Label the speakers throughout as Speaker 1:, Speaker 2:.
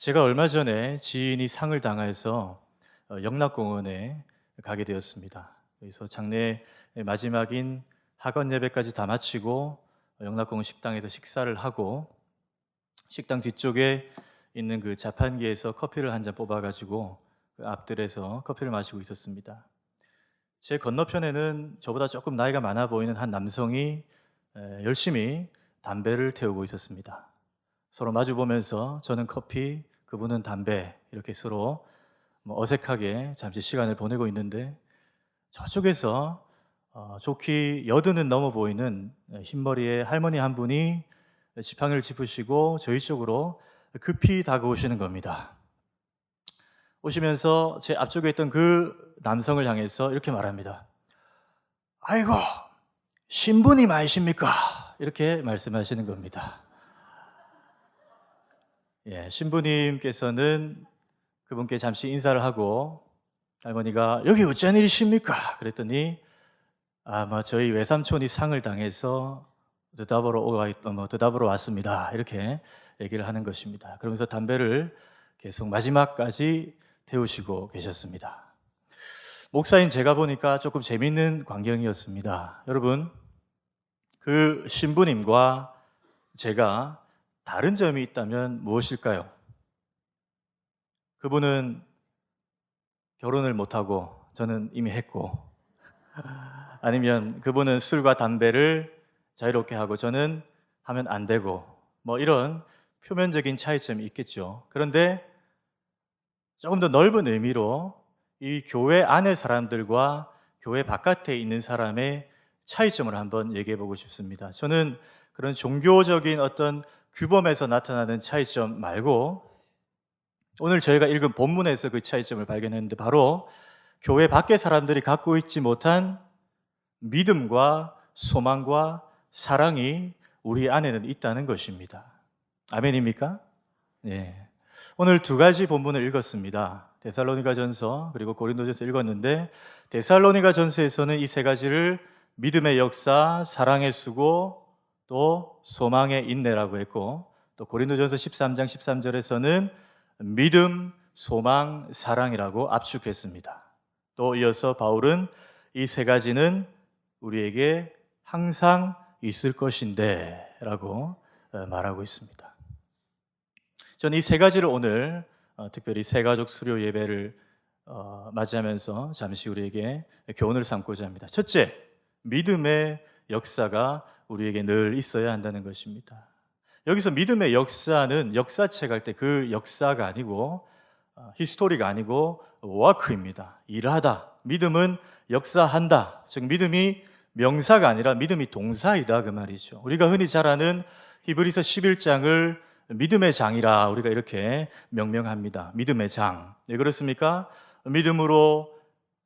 Speaker 1: 제가 얼마 전에 지인이 상을 당해서 어, 영락공원에 가게 되었습니다. 여기서 장례 마지막인 학원 예배까지 다 마치고 영락공원 식당에서 식사를 하고 식당 뒤쪽에 있는 그 자판기에서 커피를 한 잔 뽑아가지고 그 앞들에서 커피를 마시고 있었습니다. 제 건너편에는 저보다 조금 나이가 많아 보이는 한 남성이 에, 열심히 담배를 태우고 있었습니다. 서로 마주 보면서 저는 커피, 그분은 담배 이렇게 서로 뭐 어색하게 잠시 시간을 보내고 있는데 저쪽에서 어, 좋기 여든은 넘어 보이는 흰머리의 할머니 한 분이 지팡이를 짚으시고 저희 쪽으로 급히 다가오시는 겁니다. 오시면서 제 앞쪽에 있던 그 남성을 향해서 이렇게 말합니다. 아이고, 신부님 아니십니까? 이렇게 말씀하시는 겁니다. 예, 신부님께서는 그분께 잠시 인사를 하고 할머니가 여기 어쩐 일이십니까? 그랬더니 아마 저희 외삼촌이 상을 당해서 대답으로 오가 뭐 대답으로 왔습니다. 이렇게 얘기를 하는 것입니다. 그러면서 담배를 계속 마지막까지 태우시고 계셨습니다. 목사인 제가 보니까 조금 재밌는 광경이었습니다. 여러분, 그 신부님과 제가 다른 점이 있다면 무엇일까요? 그분은 결혼을 못하고 저는 이미 했고, 아니면 그분은 술과 담배를 자유롭게 하고 저는 하면 안 되고, 뭐 이런 표면적인 차이점이 있겠죠. 그런데 조금 더 넓은 의미로 이 교회 안의 사람들과 교회 바깥에 있는 사람의 차이점을 한번 얘기해 보고 싶습니다. 저는 그런 종교적인 어떤 규범에서 나타나는 차이점 말고 오늘 저희가 읽은 본문에서 그 차이점을 발견했는데 바로 교회 밖의 사람들이 갖고 있지 못한 믿음과 소망과 사랑이 우리 안에는 있다는 것입니다. 아멘입니까? 예. 오늘 두 가지 본문을 읽었습니다. 데살로니가 전서 그리고 고린도전서 읽었는데 데살로니가 전서에서는 이 세 가지를 믿음의 역사, 사랑의 수고, 또 소망의 인내라고 했고 또 고린도전서 13장 13절에서는 믿음, 소망, 사랑이라고 압축했습니다. 또 이어서 바울은 이 세 가지는 우리에게 항상 있을 것인데 라고 어, 말하고 있습니다. 저는 이 세 가지를 오늘 어, 특별히 세 가족 수료 예배를 어, 맞이하면서 잠시 우리에게 교훈을 삼고자 합니다. 첫째, 믿음의 역사가 우리에게 늘 있어야 한다는 것입니다. 여기서 믿음의 역사는 역사책 할 때 그 역사가 아니고 어, 히스토리가 아니고 워크입니다. 일하다. 믿음은 역사한다. 즉 믿음이 명사가 아니라 믿음이 동사이다 그 말이죠. 우리가 흔히 잘 아는 히브리서 11장을 믿음의 장이라 우리가 이렇게 명명합니다. 믿음의 장. 왜 그렇습니까? 믿음으로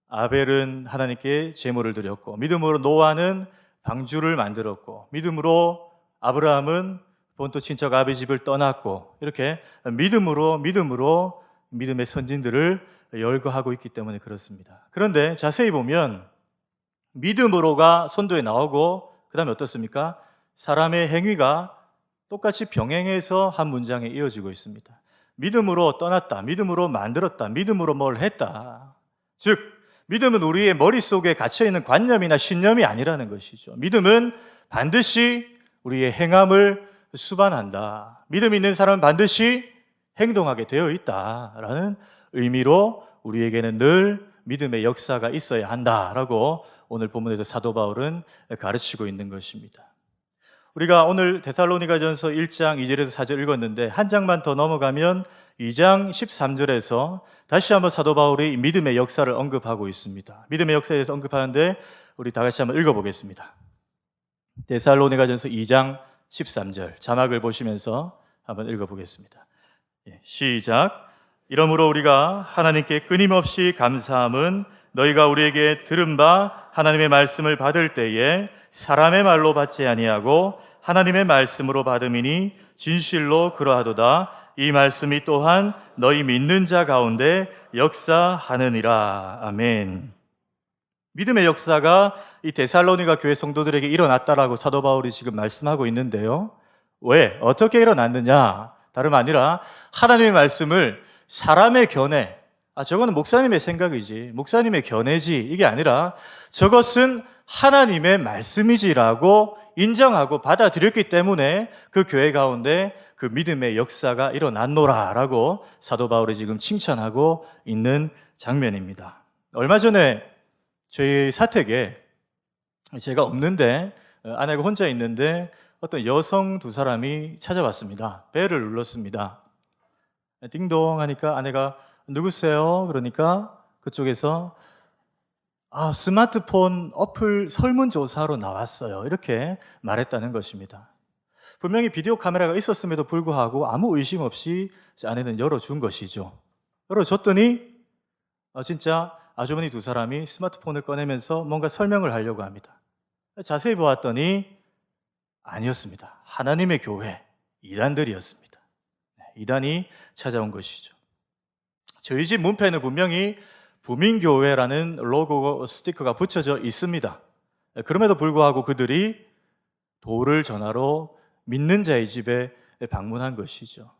Speaker 1: 아벨은 하나님께 제물을 드렸고 믿음으로 노아는 방주를 만들었고 믿음으로 아브라함은 본토 친척 아비 집을 떠났고 이렇게 믿음으로 믿음으로 믿음의 선진들을 열거하고 있기 때문에 그렇습니다. 그런데 자세히 보면 믿음으로가 선도에 나오고 그다음에 어떻습니까? 사람의 행위가 똑같이 병행해서 한 문장에 이어지고 있습니다. 믿음으로 떠났다. 믿음으로 만들었다. 믿음으로 뭘 했다. 즉 믿음은 우리의 머릿속에 갇혀 있는 관념이나 신념이 아니라는 것이죠. 믿음은 반드시 우리의 행함을 수반한다. 믿음 있는 사람은 반드시 행동하게 되어 있다 라는 의미로 우리에게는 늘 믿음의 역사가 있어야 한다라고 오늘 본문에서 사도 바울은 가르치고 있는 것입니다. 우리가 오늘 데살로니가전서 1장 2절에서 4절 읽었는데 한 장만 더 넘어가면 2장 13절에서 다시 한번 사도 바울이 믿음의 역사를 언급하고 있습니다. 믿음의 역사에 대해서 언급하는데 우리 다 같이 한번 읽어보겠습니다. 데살로니가전서 2장 13절 자막을 보시면서 한번 읽어보겠습니다. 예, 시작. 이러므로 우리가 하나님께 끊임없이 감사함은 너희가 우리에게 들은 바 하나님의 말씀을 받을 때에 사람의 말로 받지 아니하고 하나님의 말씀으로 받음이니 진실로 그러하도다. 이 말씀이 또한 너희 믿는 자 가운데 역사하느니라. 아멘. 믿음의 역사가 이 데살로니가 교회 성도들에게 일어났다라고 사도 바울이 지금 말씀하고 있는데요. 왜? 어떻게 일어났느냐? 다름 아니라 하나님의 말씀을 사람의 견해, 아, 저거는 목사님의 생각이지, 목사님의 견해지, 이게 아니라 저것은 하나님의 말씀이지라고 인정하고 받아들였기 때문에 그 교회 가운데 그 믿음의 역사가 일어났노라라고 사도 바울이 지금 칭찬하고 있는 장면입니다. 얼마 전에 저희 사택에 제가 없는데 어, 아내가 혼자 있는데 어떤 여성 두 사람이 찾아왔습니다. 배를 눌렀습니다. 띵동 하니까 아내가 누구세요? 그러니까 그쪽에서 아, 스마트폰 어플 설문조사로 나왔어요. 이렇게 말했다는 것입니다. 분명히 비디오 카메라가 있었음에도 불구하고 아무 의심 없이 제 아내는 열어준 것이죠. 열어줬더니 어, 진짜 아주머니 두 사람이 스마트폰을 꺼내면서 뭔가 설명을 하려고 합니다. 자세히 보았더니 아니었습니다. 하나님의 교회, 이단들이었습니다. 네, 이단이 찾아온 것이죠. 저희 집 문패는 분명히 부민교회라는 로고 스티커가 붙여져 있습니다. 네, 그럼에도 불구하고 그들이 도를 전하러 믿는 자의 집에 방문한 것이죠.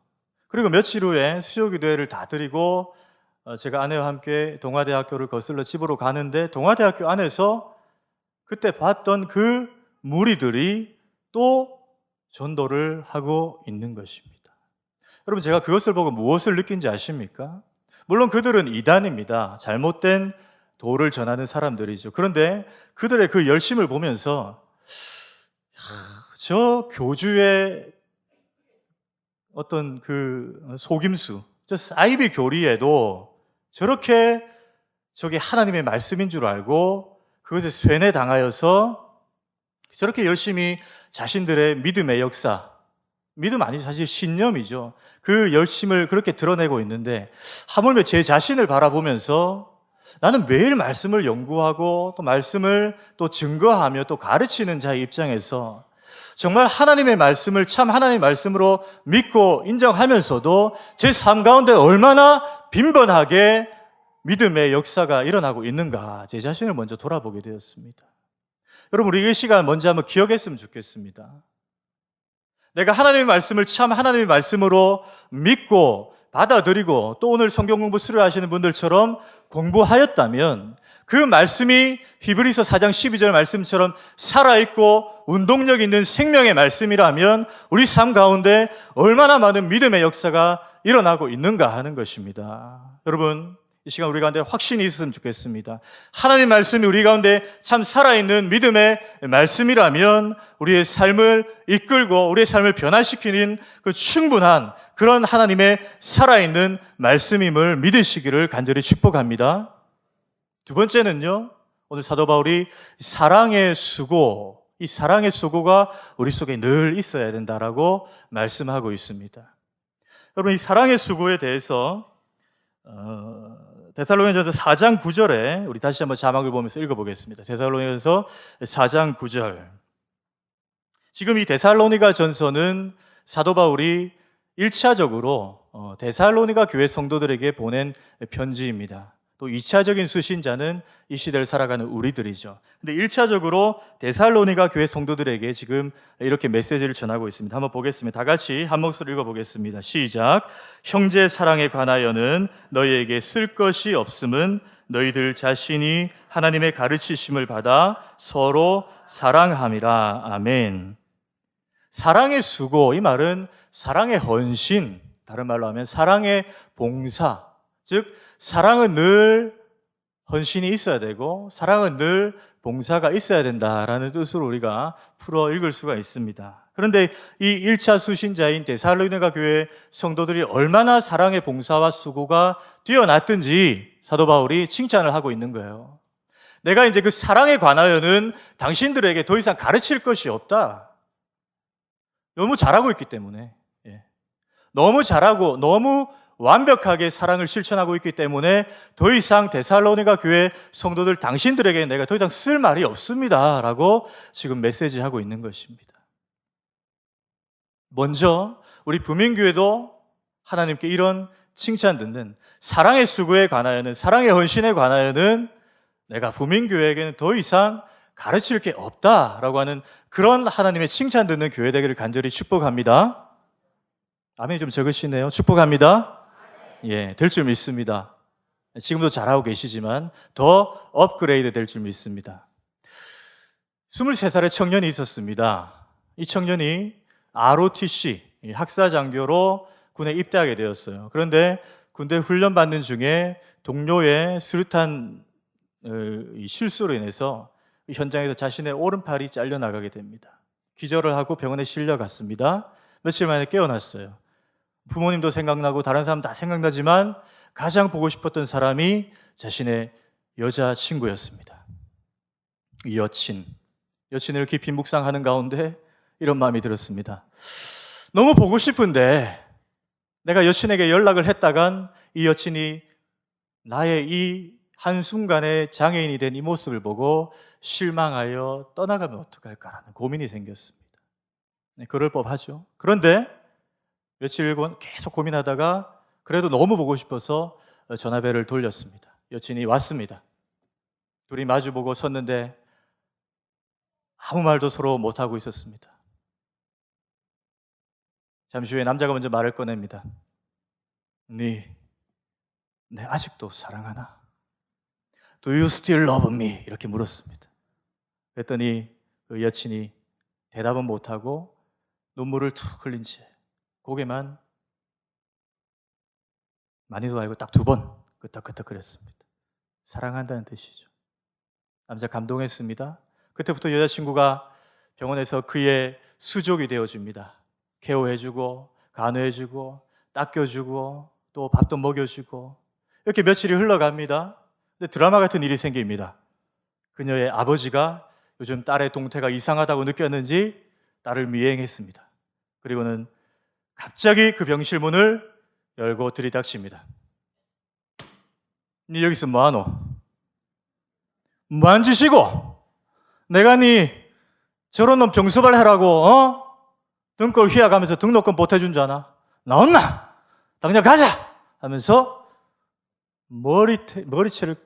Speaker 1: 그리고 며칠 후에 수요기도회를 다 드리고 어, 제가 아내와 함께 동아대학교를 거슬러 집으로 가는데 동아대학교 안에서 그때 봤던 그 무리들이 또 전도를 하고 있는 것입니다. 여러분 제가 그것을 보고 무엇을 느낀지 아십니까? 물론 그들은 이단입니다. 잘못된 도를 전하는 사람들이죠. 그런데 그들의 그 열심을 보면서 저 교주의 어떤 그 속임수, 저 사이비 교리에도 저렇게 저게 하나님의 말씀인 줄 알고 그것에 쇠뇌 당하여서 저렇게 열심히 자신들의 믿음의 역사, 믿음 아니 사실 신념이죠. 그 열심을 그렇게 드러내고 있는데 하물며 제 자신을 바라보면서 나는 매일 말씀을 연구하고 또 말씀을 또 증거하며 또 가르치는 자의 입장에서 정말 하나님의 말씀을 참 하나님의 말씀으로 믿고 인정하면서도 제 삶 가운데 얼마나 빈번하게 믿음의 역사가 일어나고 있는가 제 자신을 먼저 돌아보게 되었습니다. 여러분 우리 이 시간 먼저 한번 기억했으면 좋겠습니다. 내가 하나님의 말씀을 참 하나님의 말씀으로 믿고 받아들이고 또 오늘 성경 공부 수료하시는 분들처럼 공부하였다면 그 말씀이 히브리서 4장 12절 말씀처럼 살아있고 운동력 있는 생명의 말씀이라면 우리 삶 가운데 얼마나 많은 믿음의 역사가 일어나고 있는가 하는 것입니다. 여러분, 이 시간 우리 가운데 확신이 있었으면 좋겠습니다. 하나님 말씀이 우리 가운데 참 살아있는 믿음의 말씀이라면 우리의 삶을 이끌고 우리의 삶을 변화시키는 그 충분한 그런 하나님의 살아있는 말씀임을 믿으시기를 간절히 축복합니다. 두 번째는요, 오늘 사도 바울이 사랑의 수고, 이 사랑의 수고가 우리 속에 늘 있어야 된다라고 말씀하고 있습니다. 여러분, 이 사랑의 수고에 대해서, 어, 데살로니가서 4장 9절에 우리 다시 한번 자막을 보면서 읽어보겠습니다. 데살로니가서 4장 9절. 지금 이 데살로니가 전서는 사도 바울이 1차적으로 어, 데살로니가 교회 성도들에게 보낸 편지입니다. 또 2차적인 수신자는 이 시대를 살아가는 우리들이죠. 근데 1차적으로 데살로니가 교회 성도들에게 지금 이렇게 메시지를 전하고 있습니다. 한번 보겠습니다. 다 같이 한 목소리 읽어 보겠습니다. 시작. 형제 사랑에 관하여는 너희에게 쓸 것이 없음은 너희들 자신이 하나님의 가르치심을 받아 서로 사랑함이라. 아멘. 사랑의 수고 이 말은 사랑의 헌신 다른 말로 하면 사랑의 봉사 즉 사랑은 늘 헌신이 있어야 되고 사랑은 늘 봉사가 있어야 된다라는 뜻으로 우리가 풀어 읽을 수가 있습니다. 그런데 이 1차 수신자인 데살로니가 교회 성도들이 얼마나 사랑의 봉사와 수고가 뛰어났든지 사도 바울이 칭찬을 하고 있는 거예요. 내가 이제 그 사랑에 관하여는 당신들에게 더 이상 가르칠 것이 없다. 너무 잘하고 있기 때문에. 예. 너무 잘하고 너무 완벽하게 사랑을 실천하고 있기 때문에 더 이상 데살로니가 교회 성도들 당신들에게 내가 더 이상 쓸 말이 없습니다. 라고 지금 메시지하고 있는 것입니다. 먼저 우리 부민교회도 하나님께 이런 칭찬 듣는 사랑의 수고에 관하여는 사랑의 헌신에 관하여는 내가 부민교회에게는 더 이상 가르칠 게 없다라고 하는 그런 하나님의 칭찬 듣는 교회 되기를 간절히 축복합니다. 아멘 좀 적으시네요. 축복합니다. 예, 될 줄 믿습니다. 지금도 잘하고 계시지만 더 업그레이드 될 줄 믿습니다. 23살의 청년이 있었습니다. 이 청년이 ROTC, 이 학사 장교로 군에 입대하게 되었어요. 그런데 군대 훈련 받는 중에 동료의 수류탄 실수로 인해서 이 현장에서 자신의 오른팔이 잘려 나가게 됩니다. 기절을 하고 병원에 실려 갔습니다. 며칠 만에 깨어났어요. 부모님도 생각나고 다른 사람 다 생각나지만 가장 보고 싶었던 사람이 자신의 여자친구였습니다. 이 여친, 여친을 깊이 묵상하는 가운데 이런 마음이 들었습니다. 너무 보고 싶은데 내가 여친에게 연락을 했다간 이 여친이 나의 이 한순간에 장애인이 된 이 모습을 보고 실망하여 떠나가면 어떡할까라는 고민이 생겼습니다. 네, 그럴 법하죠. 그런데 며칠 건 계속 고민하다가 그래도 너무 보고 싶어서 전화벨을 돌렸습니다. 여친이 왔습니다. 둘이 마주보고 섰는데 아무 말도 서로 못하고 있었습니다. 잠시 후에 남자가 먼저 말을 꺼냅니다. 네, 내 아직도 사랑하나? Do you still love me? 이렇게 물었습니다. 그랬더니 그 여친이 대답은 못하고 눈물을 툭 흘린 채 고개만 많이도 아니고 딱 두 번 끄덕끄덕 그랬습니다. 사랑한다는 뜻이죠. 남자 감동했습니다. 그때부터 여자친구가 병원에서 그의 수족이 되어줍니다. 케어해주고, 간호해주고, 닦여주고, 또 밥도 먹여주고, 이렇게 며칠이 흘러갑니다. 근데 드라마 같은 일이 생깁니다. 그녀의 아버지가 요즘 딸의 동태가 이상하다고 느꼈는지 딸을 미행했습니다. 그리고는 갑자기 그 병실 문을 열고 들이닥칩니다. 니 여기서 뭐하노? 뭐한 짓이고? 내가 니 저런 놈 병수발 하라고 어? 등골 휘어가면서 등록금 보태준 줄 아나? 나왔나? 당장 가자! 하면서 머리, 머리채를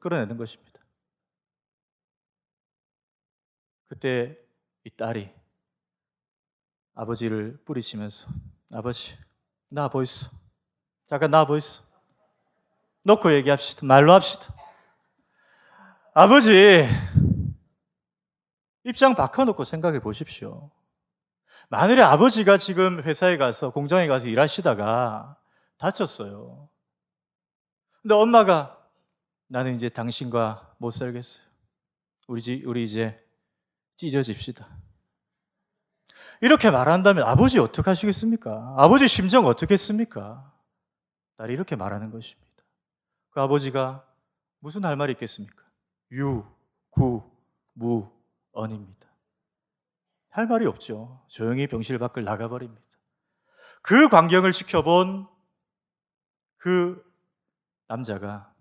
Speaker 1: 끌어내는 것입니다. 그때 이 딸이 아버지를 뿌리치면서 아버지 나 보이소. 잠깐 나 보이소. 놓고 얘기합시다. 말로 합시다. 아버지 입장 바꿔놓고 생각해 보십시오. 만일에 아버지가 지금 회사에 가서 공장에 가서 일하시다가 다쳤어요. 근데 엄마가 나는 이제 당신과 못 살겠어요. 우리, 집, 우리 이제 찢어집시다 이렇게 말한다면 아버지 어떻게 하시겠습니까? 아버지 심정 어떻겠습니까? 딸이 이렇게 말하는 것입니다. 그 아버지가 무슨 할 말이 있겠습니까? 유, 구, 무, 언입니다. 할 말이 없죠. 조용히 병실 밖을 나가버립니다. 그 광경을 지켜본 그 남자가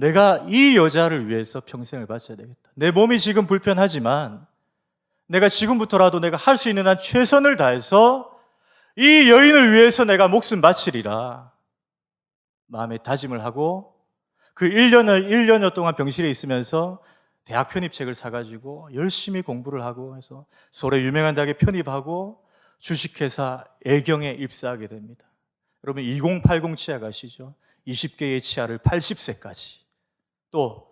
Speaker 1: 내가 이 여자를 위해서 평생을 바쳐야 되겠다. 내 몸이 지금 불편하지만 내가 지금부터라도 내가 할 수 있는 한 최선을 다해서 이 여인을 위해서 내가 목숨 바치리라. 마음에 다짐을 하고 그 1년을 1년여 동안 병실에 있으면서 대학 편입책을 사가지고 열심히 공부를 하고 해서 서울의 유명한 대학에 편입하고 주식회사 애경에 입사하게 됩니다. 여러분 2080 치아 가시죠? 20개의 치아를 80세까지 또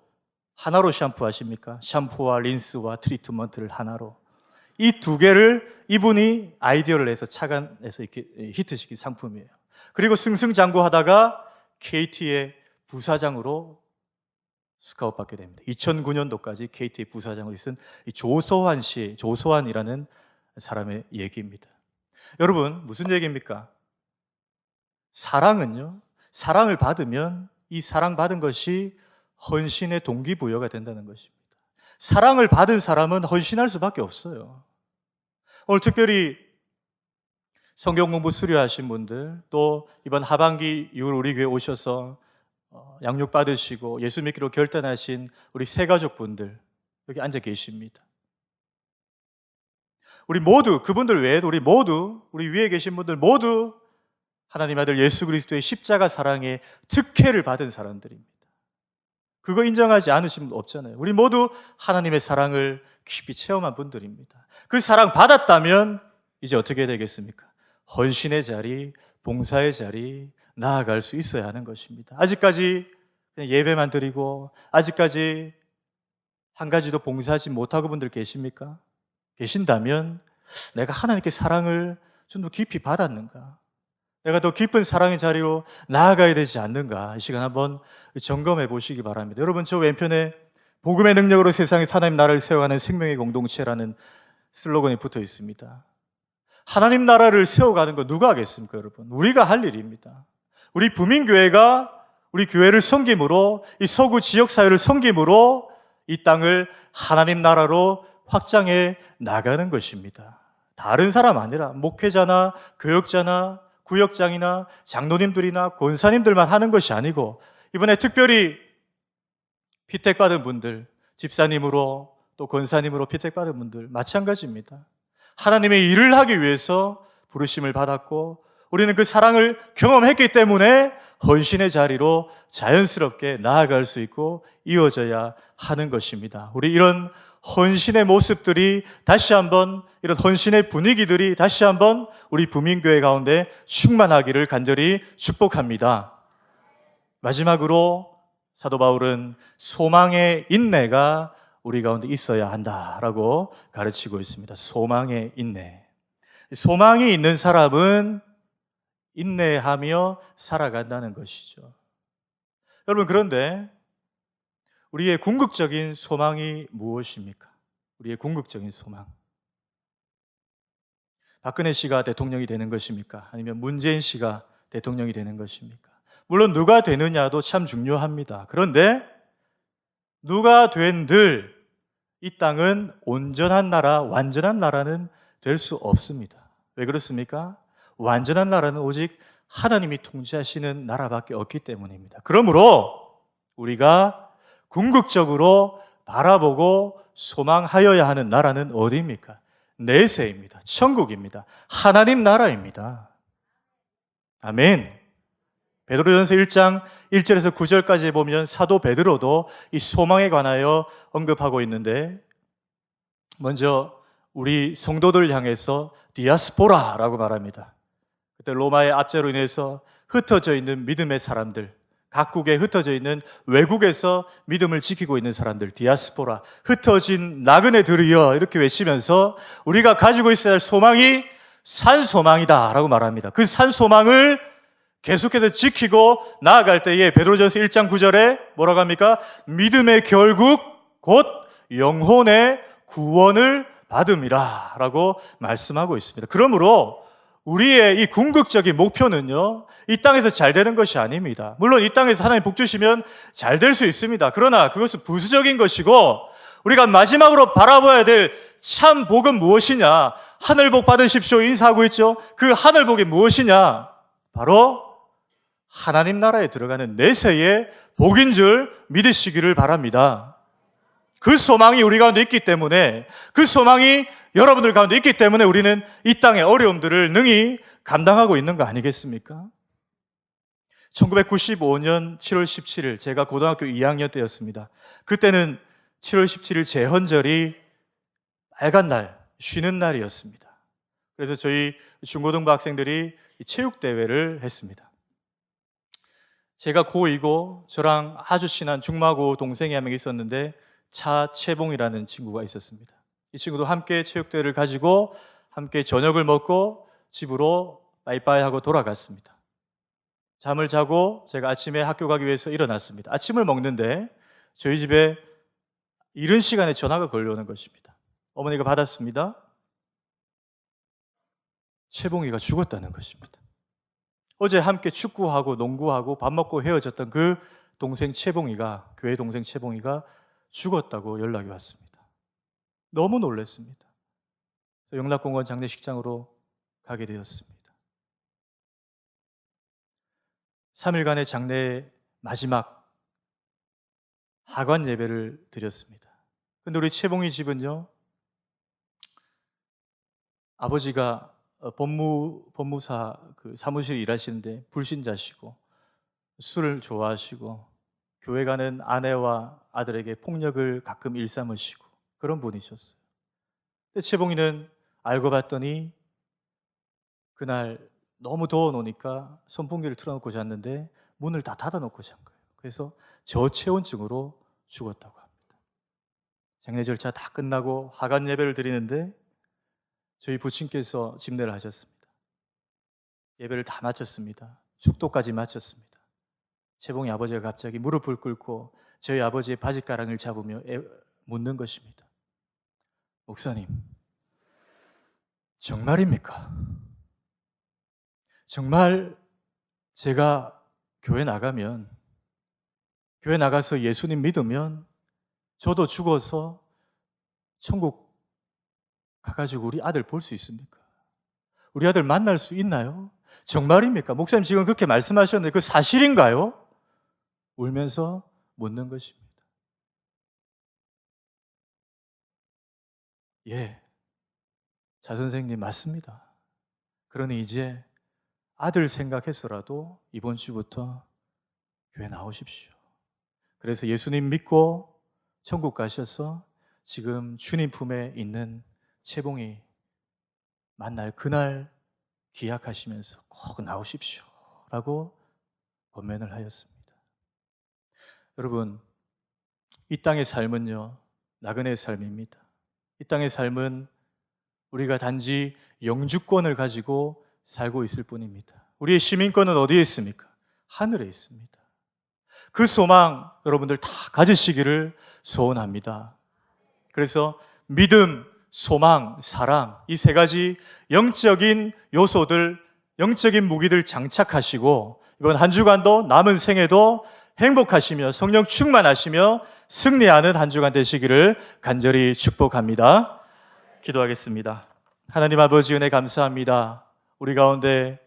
Speaker 1: 하나로 샴푸 하십니까? 샴푸와 린스와 트리트먼트를 하나로 이 두 개를 이분이 아이디어를 내서 착안해서 이렇게 히트시킨 상품이에요. 그리고 승승장구하다가 KT의 부사장으로 스카웃 받게 됩니다. 2009년도까지 KT의 부사장을 있은 조소환 씨, 조소환이라는 사람의 얘기입니다. 여러분, 무슨 얘기입니까? 사랑은요, 사랑을 받으면 이 사랑받은 것이 헌신의 동기부여가 된다는 것입니다. 사랑을 받은 사람은 헌신할 수밖에 없어요. 오늘 특별히 성경 공부 수료하신 분들, 또 이번 하반기 이후로 우리 교회 오셔서 어, 양육 받으시고 예수 믿기로 결단하신 우리 세 가족 분들 여기 앉아 계십니다. 우리 모두 그분들 외에도 우리 모두 우리 위에 계신 분들 모두 하나님 아들 예수 그리스도의 십자가 사랑의 특혜를 받은 사람들입니다. 그거 인정하지 않으신 분 없잖아요. 우리 모두 하나님의 사랑을 깊이 체험한 분들입니다. 그 사랑 받았다면 이제 어떻게 되겠습니까? 헌신의 자리, 봉사의 자리 나아갈 수 있어야 하는 것입니다. 아직까지 그냥 예배만 드리고 아직까지 한 가지도 봉사하지 못하고 분들 계십니까? 계신다면 내가 하나님께 사랑을 좀 더 깊이 받았는가? 내가 더 깊은 사랑의 자리로 나아가야 되지 않는가? 이 시간 한번 점검해 보시기 바랍니다. 여러분 저 왼편에 복음의 능력으로 세상에 하나님 나라를 세워가는 생명의 공동체라는 슬로건이 붙어 있습니다. 하나님 나라를 세워가는 거 누가 하겠습니까, 여러분? 우리가 할 일입니다. 우리 부민교회가 우리 교회를 섬김으로 이 서구 지역 사회를 섬김으로 이 땅을 하나님 나라로 확장해 나가는 것입니다. 다른 사람 아니라 목회자나 교역자나 구역장이나 장로님들이나 권사님들만 하는 것이 아니고 이번에 특별히 피택받은 분들, 집사님으로 또 권사님으로 피택받은 분들 마찬가지입니다. 하나님의 일을 하기 위해서 부르심을 받았고 우리는 그 사랑을 경험했기 때문에 헌신의 자리로 자연스럽게 나아갈 수 있고 이어져야 하는 것입니다. 우리 이런 헌신의 모습들이 다시 한번 이런 헌신의 분위기들이 다시 한번 우리 부민교회 가운데 충만하기를 간절히 축복합니다. 마지막으로 사도 바울은 소망의 인내가 우리 가운데 있어야 한다라고 가르치고 있습니다. 소망의 인내. 소망이 있는 사람은 인내하며 살아간다는 것이죠. 여러분, 그런데 우리의 궁극적인 소망이 무엇입니까? 우리의 궁극적인 소망. 박근혜 씨가 대통령이 되는 것입니까? 아니면 문재인 씨가 대통령이 되는 것입니까? 물론 누가 되느냐도 참 중요합니다. 그런데 누가 된들 이 땅은 온전한 나라, 완전한 나라는 될 수 없습니다. 왜 그렇습니까? 완전한 나라는 오직 하나님이 통치하시는 나라밖에 없기 때문입니다. 그러므로 우리가 궁극적으로 바라보고 소망하여야 하는 나라는 어디입니까? 내세입니다. 천국입니다. 하나님 나라입니다. 아멘. 베드로전서 1장 1절에서 9절까지 보면 사도 베드로도 이 소망에 관하여 언급하고 있는데 먼저 우리 성도들 향해서 디아스포라라고 말합니다. 그때 로마의 압제로 인해서 흩어져 있는 믿음의 사람들, 각국에 흩어져 있는 외국에서 믿음을 지키고 있는 사람들, 디아스포라, 흩어진 나그네들이여 이렇게 외치면서 우리가 가지고 있어야 할 소망이 산 소망이다라고 말합니다. 그 산 소망을 계속해서 지키고 나아갈 때에 베드로전서 1장 9절에 뭐라고 합니까? 믿음의 결국 곧 영혼의 구원을 받음이라라고 말씀하고 있습니다. 그러므로 우리의 이 궁극적인 목표는요, 이 땅에서 잘 되는 것이 아닙니다. 물론 이 땅에서 하나님 복 주시면 잘 될 수 있습니다. 그러나 그것은 부수적인 것이고, 우리가 마지막으로 바라봐야 될 참 복은 무엇이냐? 하늘 복 받으십시오. 인사하고 있죠? 그 하늘 복이 무엇이냐? 바로 하나님 나라에 들어가는 내세의 복인 줄 믿으시기를 바랍니다. 그 소망이 우리 가운데 있기 때문에 그 소망이 여러분들 가운데 있기 때문에 우리는 이 땅의 어려움들을 능히 감당하고 있는 거 아니겠습니까? 1995년 7월 17일 제가 고등학교 2학년 때였습니다. 그때는 7월 17일 제헌절이 빨간 날, 쉬는 날이었습니다. 그래서 저희 중고등부 학생들이 체육 대회를 했습니다. 제가 고2고 저랑 아주 친한 중마고 동생이 한 명 있었는데 차채봉이라는 친구가 있었습니다. 이 친구도 함께 체육대회를 가지고 함께 저녁을 먹고 집으로 빠이빠이 하고 돌아갔습니다. 잠을 자고 제가 아침에 학교 가기 위해서 일어났습니다. 아침을 먹는데 저희 집에 이른 시간에 전화가 걸려오는 것입니다. 어머니가 받았습니다. 채봉이가 죽었다는 것입니다. 어제 함께 축구하고 농구하고 밥 먹고 헤어졌던 그 동생 채봉이가 교회 동생 채봉이가 죽었다고 연락이 왔습니다. 너무 놀랐습니다. 영락공원 장례식장으로 가게 되었습니다. 3일간의 장례 마지막 하관 예배를 드렸습니다. 근데 우리 채봉이 집은요, 아버지가 어, 법무, 법무사 그 사무실 일하시는데 불신자시고 술을 좋아하시고 교회 가는 아내와 아들에게 폭력을 가끔 일삼으시고 그런 분이셨어요. 근데 채봉이는 알고 봤더니 그날 너무 더워 놓으니까 선풍기를 틀어놓고 잤는데 문을 다 닫아놓고 잔 거예요. 그래서 저체온증으로 죽었다고 합니다. 장례 절차 다 끝나고 하간 예배를 드리는데 저희 부친께서 집례를 하셨습니다. 예배를 다 마쳤습니다. 축도까지 마쳤습니다. 채봉이 아버지가 갑자기 무릎을 꿇고 저희 아버지의 바지가랑을 잡으며 애- 묻는 것입니다. 목사님, 정말입니까? 정말 제가 교회 나가면, 교회 나가서 예수님 믿으면 저도 죽어서 천국 가가지고 우리 아들 볼 수 있습니까? 우리 아들 만날 수 있나요? 정말입니까? 목사님 지금 그렇게 말씀하셨는데 그 사실인가요? 울면서 묻는 것입니다. 예. 자 선생님 맞습니다. 그러니 이제 아들 생각해서라도 이번 주부터 교회 나오십시오. 그래서 예수님 믿고 천국 가셔서 지금 주님 품에 있는 채봉이 만날 그날 기약하시면서 꼭 나오십시오. 라고 권면을 하였습니다. 여러분, 이 땅의 삶은요, 나그네의 삶입니다. 이 땅의 삶은 우리가 단지 영주권을 가지고 살고 있을 뿐입니다. 우리의 시민권은 어디에 있습니까? 하늘에 있습니다. 그 소망 여러분들 다 가지시기를 소원합니다. 그래서 믿음, 소망, 사랑 이 세 가지 영적인 요소들, 영적인 무기들 장착하시고 이번 한 주간도 남은 생에도 행복하시며 성령 충만하시며 승리하는 한 주간 되시기를 간절히 축복합니다. 기도하겠습니다. 하나님 아버지 은혜 감사합니다. 우리 가운데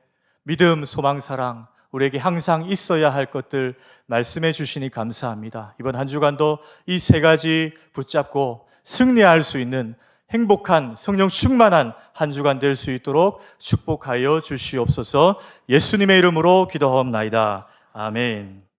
Speaker 1: 믿음, 소망, 사랑 우리에게 항상 있어야 할 것들 말씀해 주시니 감사합니다. 이번 한 주간도 이 세 가지 붙잡고 승리할 수 있는 행복한 성령 충만한 한 주간 될 수 있도록 축복하여 주시옵소서. 예수님의 이름으로 기도하옵나이다. 아멘.